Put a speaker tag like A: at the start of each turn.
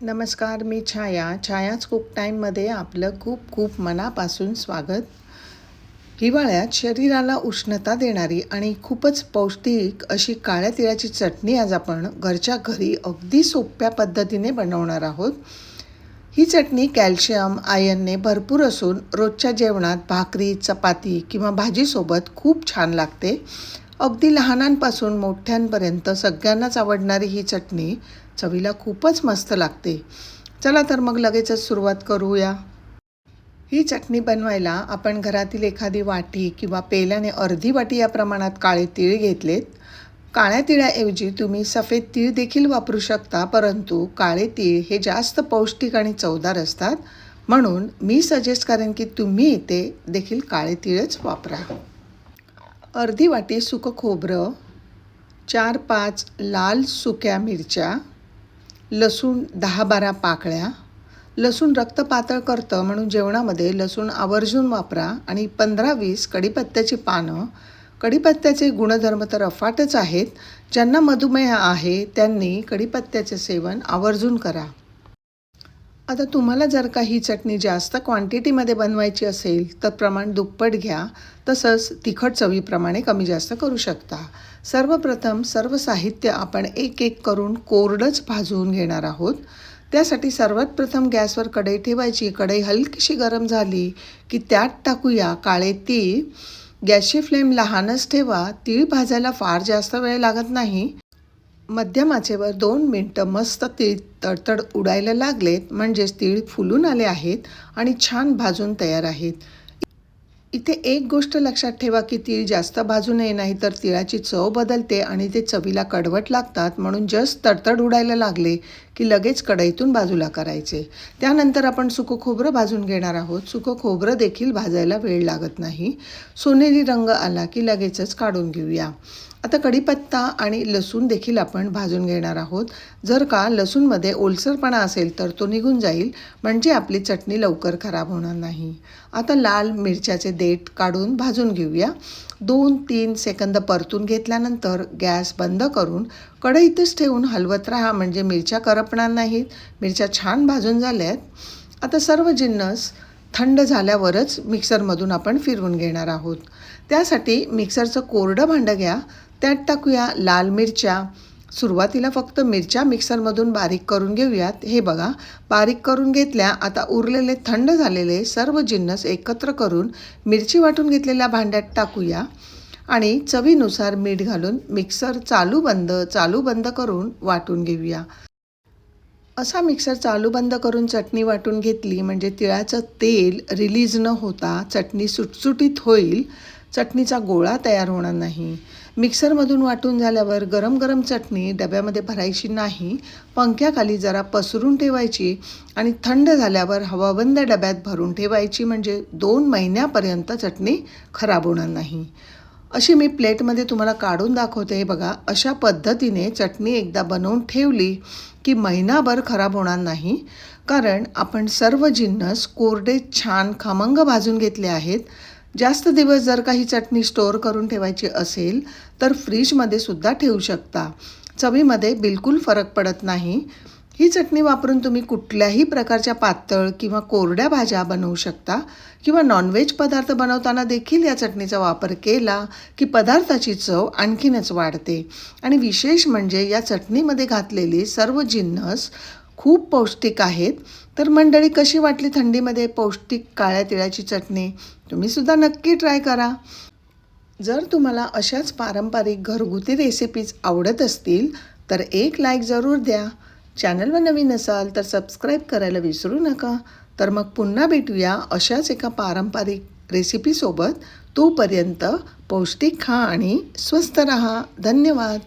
A: नमस्कार मी छाया. छायाच कुक टाईममध्ये आपलं खूप खूप मनापासून स्वागत. हिवाळ्यात शरीराला उष्णता देणारी आणि खूपच पौष्टिक अशी काळ्या तिळाची चटणी आज आपण घरच्या घरी अगदी सोप्या पद्धतीने बनवणार आहोत. ही चटणी कॅल्शियम आयनने भरपूर असून रोजच्या जेवणात भाकरी चपाती किंवा भाजीसोबत खूप छान लागते. अगदी लहानांपासून मोठ्यांपर्यंत सगळ्यांनाच आवडणारी ही चटणी चवीला खूपच मस्त लागते. चला तर मग लगेचच सुरुवात करूया. ही चटणी बनवायला आपण घरातील एखादी वाटी किंवा पेल्याने अर्धी वाटी या प्रमाणात काळे तीळ घेतलेत. काळ्या तिळाऐवजी तुम्ही सफेद तीळ देखील वापरू शकता परंतु काळे तीळ हे जास्त पौष्टिक आणि चवदार असतात. म्हणून मी सजेस्ट करेन की तुम्ही इथे देखील काळे तीळच वापरा. अर्धी वाटी सुकं खोबरं चार पाच लाल सुक्या मिरच्या लसूण दहा बारा पाकळ्या. लसूण रक्त पातळ करतं म्हणून जेवणामध्ये लसूण आवर्जून वापरा आणि पंधरा वीस कढीपत्त्याची पानं. कढीपत्त्याचे गुणधर्म तर अफाटच आहेत. ज्यांना मधुमेह आहे त्यांनी कढीपत्त्याचे सेवन आवर्जून करा. आता तुम्हाला जर का ही चटणी जास्त क्वांटिटीमध्ये बनवायची असेल तर प्रमाण दुप्पट घ्या. तसंच तिखट चवीप्रमाणे कमी जास्त करू शकता. सर्वप्रथम सर्व साहित्य आपण एक एक करून कोरडंच भाजवून घेणार आहोत. त्यासाठी सर्वात प्रथम गॅसवर कढई ठेवायची. कढई हलकीशी गरम झाली की त्यात टाकूया काळे तीळ. गॅसची फ्लेम लहानच ठेवा. तीळ भाजायला फार जास्त वेळ लागत नाही. मध्यम आचेवर दोन मिनटं मस्त तीळ तडतड उडायला लागलेत म्हणजेच तीळ फुलून आले आहेत आणि छान भाजून तयार आहेत. इथे एक गोष्ट लक्षात ठेवा की तीळ जास्त भाजू नये नाही तर तिळाची चव बदलते आणि ते चवीला कडवट लागतात म्हणून जस्ट तडतड उडायला लागले. की लगेच कढईतून बाजूला करायचे. त्यानंतर आपण सुकं खोबरं भाजून घेणार आहोत. सुकं खोबरं देखील भाजायला वेळ लागत नाही. सोनेरी रंग आला की लगेचच काढून घेऊया. आता कढीपत्ता आणि लसूण देखील आपण भाजून घेणार आहोत. जर का लसूणमध्ये ओलसरपणा असेल तर तो निघून जाईल. म्हणजे आपली चटणी लवकर खराब होणार नाही. आता लाल मिरच्याचे देठ काढून भाजून घेऊया. दोन तीन सेकंद परतून घेतल्यानंतर गॅस बंद करून कढईतच ठेवून हलवत राहा म्हणजे मिरच्या करपणार नाहीत. मिरच्या छान भाजून झाल्यात. आता सर्व जिन्नस थंड झाल्यावरच मिक्सरमधून आपण फिरवून घेणार आहोत. त्यासाठी मिक्सरचं कोरडं भांडं घ्या. त्यात टाकूया लाल मिरच्या. सुरुवातीला फक्त मिरच्या मिक्सरमधून बारीक करून घेऊयात. हे बघा बारीक करून घेतल्या आता उरलेले थंड झालेले सर्व जिन्नस एकत्र करून मिरची वाटून घेतलेल्या भांड्यात टाकूया. आणि चवीनुसार मीठ घालून मिक्सर चालू बंद चालू बंद करून वाटून घेऊया. असा मिक्सर चालू बंद करून चटणी वाटून घेतली म्हणजे तिळाचं तेल रिलीज न होता चटणी सुटसुटीत होईल चटणीचा गोळा तयार होणार नाही. मिक्सरमधून वाटून झाल्यावर गरम गरम चटणी डब्यामध्ये भरायची नाही पंख्याखाली जरा पसरून ठेवायची आणि थंड झाल्यावर हवाबंद डब्यात भरून ठेवायची म्हणजे दोन महिन्यापर्यंत चटणी खराब होणार नाही. अशी मी प्लेटमध्ये तुम्हाला काढून दाखवते. बघा अशा पद्धतीने चटणी एकदा बनवून ठेवली की महिनाभर खराब होणार नाही. कारण आपण सर्व जिन्नस कोरडे छान खमंग भाजून घेतले आहेत. जास्त दिवस जर काही चटणी स्टोअर करून ठेवायची असेल तर फ्रीजमध्ये सुद्धा ठेवू शकता. चवीमध्ये बिलकुल फरक पडत नाही. ही चटणी वापरून तुम्ही कुठल्याही प्रकारच्या पातळ किंवा कोरड्या भाज्या बनवू शकता किंवा नॉनव्हेज पदार्थ बनवताना देखील या चटणीचा वापर केला की पदार्थाची चव आणखीनच वाढते. आणि विशेष म्हणजे या चटणीमध्ये घातलेली सर्व जिन्नस खूप पौष्टिक आहेत. तर मंडळी कशी वाटली थंडीमध्ये पौष्टिक काळ्या तिळाची चटणी? तुम्हीसुद्धा नक्की ट्राय करा. जर तुम्हाला अशाच पारंपरिक घरगुती रेसिपीज आवडत असतील तर एक लाईक जरूर द्या. चॅनलवर नवीन असाल तर सबस्क्राईब करायला विसरू नका. तर मग पुन्हा भेटूया अशाच एका पारंपरिक रेसिपीसोबत तोपर्यंत पौष्टिक खा आणि स्वस्त रहा. धन्यवाद.